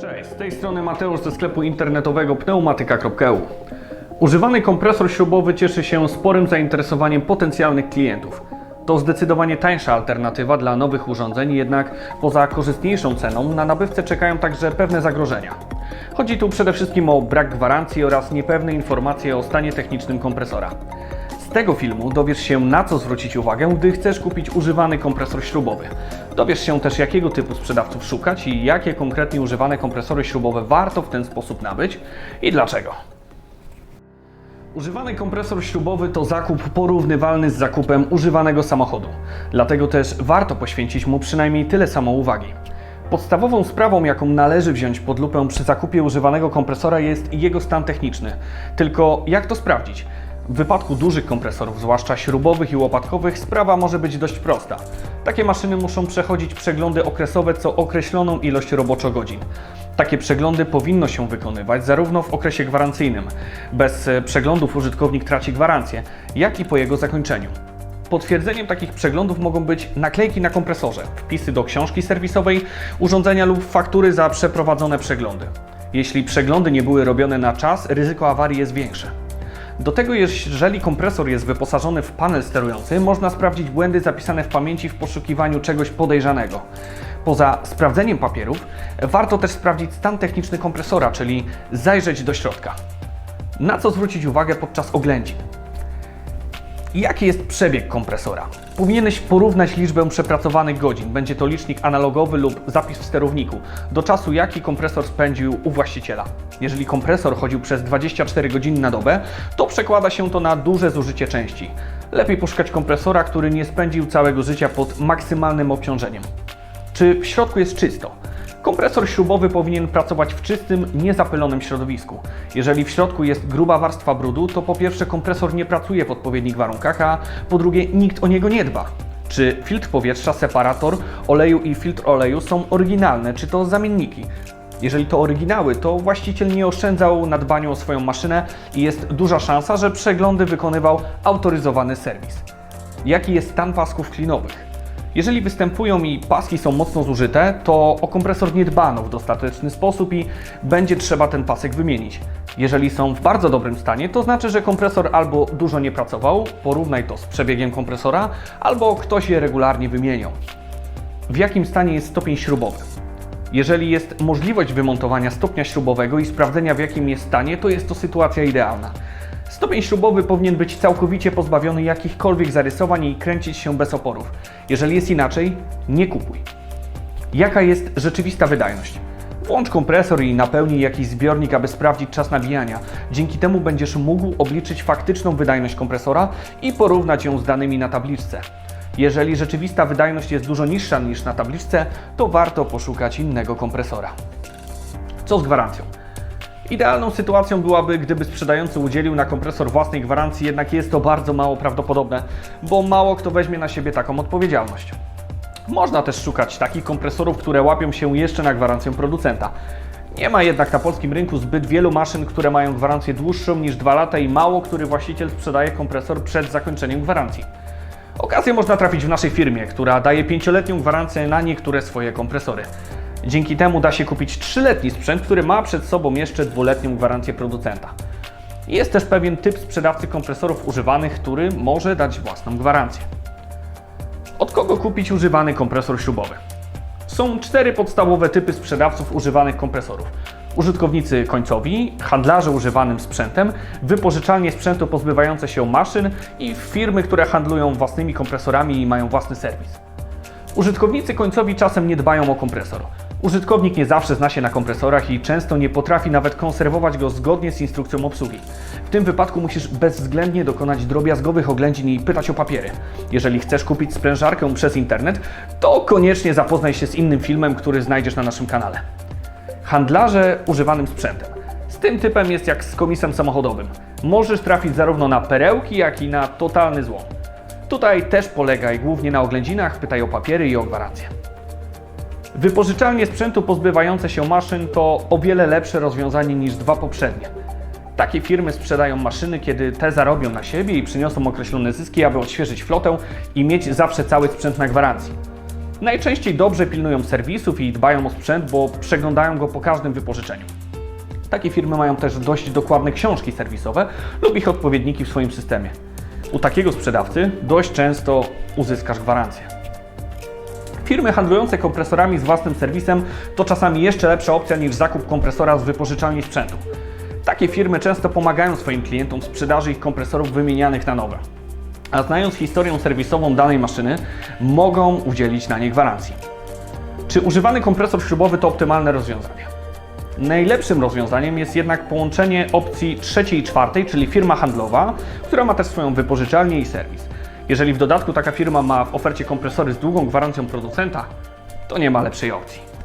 Cześć, z tej strony Mateusz ze sklepu internetowego pneumatyka.eu. Używany kompresor śrubowy cieszy się sporym zainteresowaniem potencjalnych klientów. To zdecydowanie tańsza alternatywa dla nowych urządzeń, jednak poza korzystniejszą ceną na nabywcę czekają także pewne zagrożenia. Chodzi tu przede wszystkim o brak gwarancji oraz niepewne informacje o stanie technicznym kompresora. Tego filmu dowiesz się na co zwrócić uwagę, gdy chcesz kupić używany kompresor śrubowy. Dowiesz się też jakiego typu sprzedawców szukać i jakie konkretnie używane kompresory śrubowe warto w ten sposób nabyć i dlaczego. Używany kompresor śrubowy to zakup porównywalny z zakupem używanego samochodu. Dlatego też warto poświęcić mu przynajmniej tyle samo uwagi. Podstawową sprawą, jaką należy wziąć pod lupę przy zakupie używanego kompresora jest jego stan techniczny. Tylko jak to sprawdzić? W wypadku dużych kompresorów, zwłaszcza śrubowych i łopatkowych, sprawa może być dość prosta. Takie maszyny muszą przechodzić przeglądy okresowe co określoną ilość roboczo-godzin. Takie przeglądy powinno się wykonywać zarówno w okresie gwarancyjnym. Bez e, przeglądów użytkownik traci gwarancję, jak i po jego zakończeniu. Potwierdzeniem takich przeglądów mogą być naklejki na kompresorze, wpisy do książki serwisowej urządzenia lub faktury za przeprowadzone przeglądy. Jeśli przeglądy nie były robione na czas, ryzyko awarii jest większe. Do tego, jeżeli kompresor jest wyposażony w panel sterujący, można sprawdzić błędy zapisane w pamięci w poszukiwaniu czegoś podejrzanego. Poza sprawdzeniem papierów, warto też sprawdzić stan techniczny kompresora, czyli zajrzeć do środka. Na co zwrócić uwagę podczas oględzin? Jaki jest przebieg kompresora? Powinieneś porównać liczbę przepracowanych godzin, będzie to licznik analogowy lub zapis w sterowniku, do czasu jaki kompresor spędził u właściciela. Jeżeli kompresor chodził przez 24 godziny na dobę, to przekłada się to na duże zużycie części. Lepiej poszukać kompresora, który nie spędził całego życia pod maksymalnym obciążeniem. Czy w środku jest czysto? Kompresor śrubowy powinien pracować w czystym, niezapylonym środowisku. Jeżeli w środku jest gruba warstwa brudu, to po pierwsze kompresor nie pracuje w odpowiednich warunkach, a po drugie nikt o niego nie dba. Czy filtr powietrza, separator oleju i filtr oleju są oryginalne, czy to zamienniki? Jeżeli to oryginały, to właściciel nie oszczędzał na dbaniu o swoją maszynę i jest duża szansa, że przeglądy wykonywał autoryzowany serwis. Jaki jest stan pasków klinowych? Jeżeli występują i paski są mocno zużyte, to o kompresor nie dbano w dostateczny sposób i będzie trzeba ten pasek wymienić. Jeżeli są w bardzo dobrym stanie, to znaczy, że kompresor albo dużo nie pracował, porównaj to z przebiegiem kompresora, albo ktoś je regularnie wymieniał. W jakim stanie jest stopień śrubowy? Jeżeli jest możliwość wymontowania stopnia śrubowego i sprawdzenia w jakim jest stanie, to jest to sytuacja idealna. Stopień śrubowy powinien być całkowicie pozbawiony jakichkolwiek zarysowań i kręcić się bez oporów. Jeżeli jest inaczej, nie kupuj. Jaka jest rzeczywista wydajność? Włącz kompresor i napełnij jakiś zbiornik, aby sprawdzić czas nabijania. Dzięki temu będziesz mógł obliczyć faktyczną wydajność kompresora i porównać ją z danymi na tabliczce. Jeżeli rzeczywista wydajność jest dużo niższa niż na tabliczce, to warto poszukać innego kompresora. Co z gwarancją? Idealną sytuacją byłaby, gdyby sprzedający udzielił na kompresor własnej gwarancji, jednak jest to bardzo mało prawdopodobne, bo mało kto weźmie na siebie taką odpowiedzialność. Można też szukać takich kompresorów, które łapią się jeszcze na gwarancję producenta. Nie ma jednak na polskim rynku zbyt wielu maszyn, które mają gwarancję dłuższą niż 2 lata i mało który właściciel sprzedaje kompresor przed zakończeniem gwarancji. Okazję można trafić w naszej firmie, która daje 5-letnią gwarancję na niektóre swoje kompresory. Dzięki temu da się kupić 3-letni sprzęt, który ma przed sobą jeszcze 2-letnią gwarancję producenta. Jest też pewien typ sprzedawcy kompresorów używanych, który może dać własną gwarancję. Od kogo kupić używany kompresor śrubowy? Są cztery podstawowe typy sprzedawców używanych kompresorów. Użytkownicy końcowi, handlarze używanym sprzętem, wypożyczalnie sprzętu pozbywające się maszyn i firmy, które handlują własnymi kompresorami i mają własny serwis. Użytkownicy końcowi czasem nie dbają o kompresor. Użytkownik nie zawsze zna się na kompresorach i często nie potrafi nawet konserwować go zgodnie z instrukcją obsługi. W tym wypadku musisz bezwzględnie dokonać drobiazgowych oględzin i pytać o papiery. Jeżeli chcesz kupić sprężarkę przez internet, to koniecznie zapoznaj się z innym filmem, który znajdziesz na naszym kanale. Handlarze używanym sprzętem. Z tym typem jest jak z komisem samochodowym. Możesz trafić zarówno na perełki, jak i na totalny złom. Tutaj też polegaj głównie na oględzinach, pytaj o papiery i o gwarancję. Wypożyczalnie sprzętu pozbywające się maszyn to o wiele lepsze rozwiązanie niż dwa poprzednie. Takie firmy sprzedają maszyny, kiedy te zarobią na siebie i przyniosą określone zyski, aby odświeżyć flotę i mieć zawsze cały sprzęt na gwarancji. Najczęściej dobrze pilnują serwisów i dbają o sprzęt, bo przeglądają go po każdym wypożyczeniu. Takie firmy mają też dość dokładne książki serwisowe lub ich odpowiedniki w swoim systemie. U takiego sprzedawcy dość często uzyskasz gwarancję. Firmy handlujące kompresorami z własnym serwisem to czasami jeszcze lepsza opcja niż zakup kompresora z wypożyczalni sprzętu. Takie firmy często pomagają swoim klientom w sprzedaży ich kompresorów wymienianych na nowe. A znając historię serwisową danej maszyny, mogą udzielić na nie gwarancji. Czy używany kompresor śrubowy to optymalne rozwiązanie? Najlepszym rozwiązaniem jest jednak połączenie opcji trzeciej i czwartej, czyli firma handlowa, która ma też swoją wypożyczalnię i serwis. Jeżeli w dodatku taka firma ma w ofercie kompresory z długą gwarancją producenta, to nie ma lepszej opcji.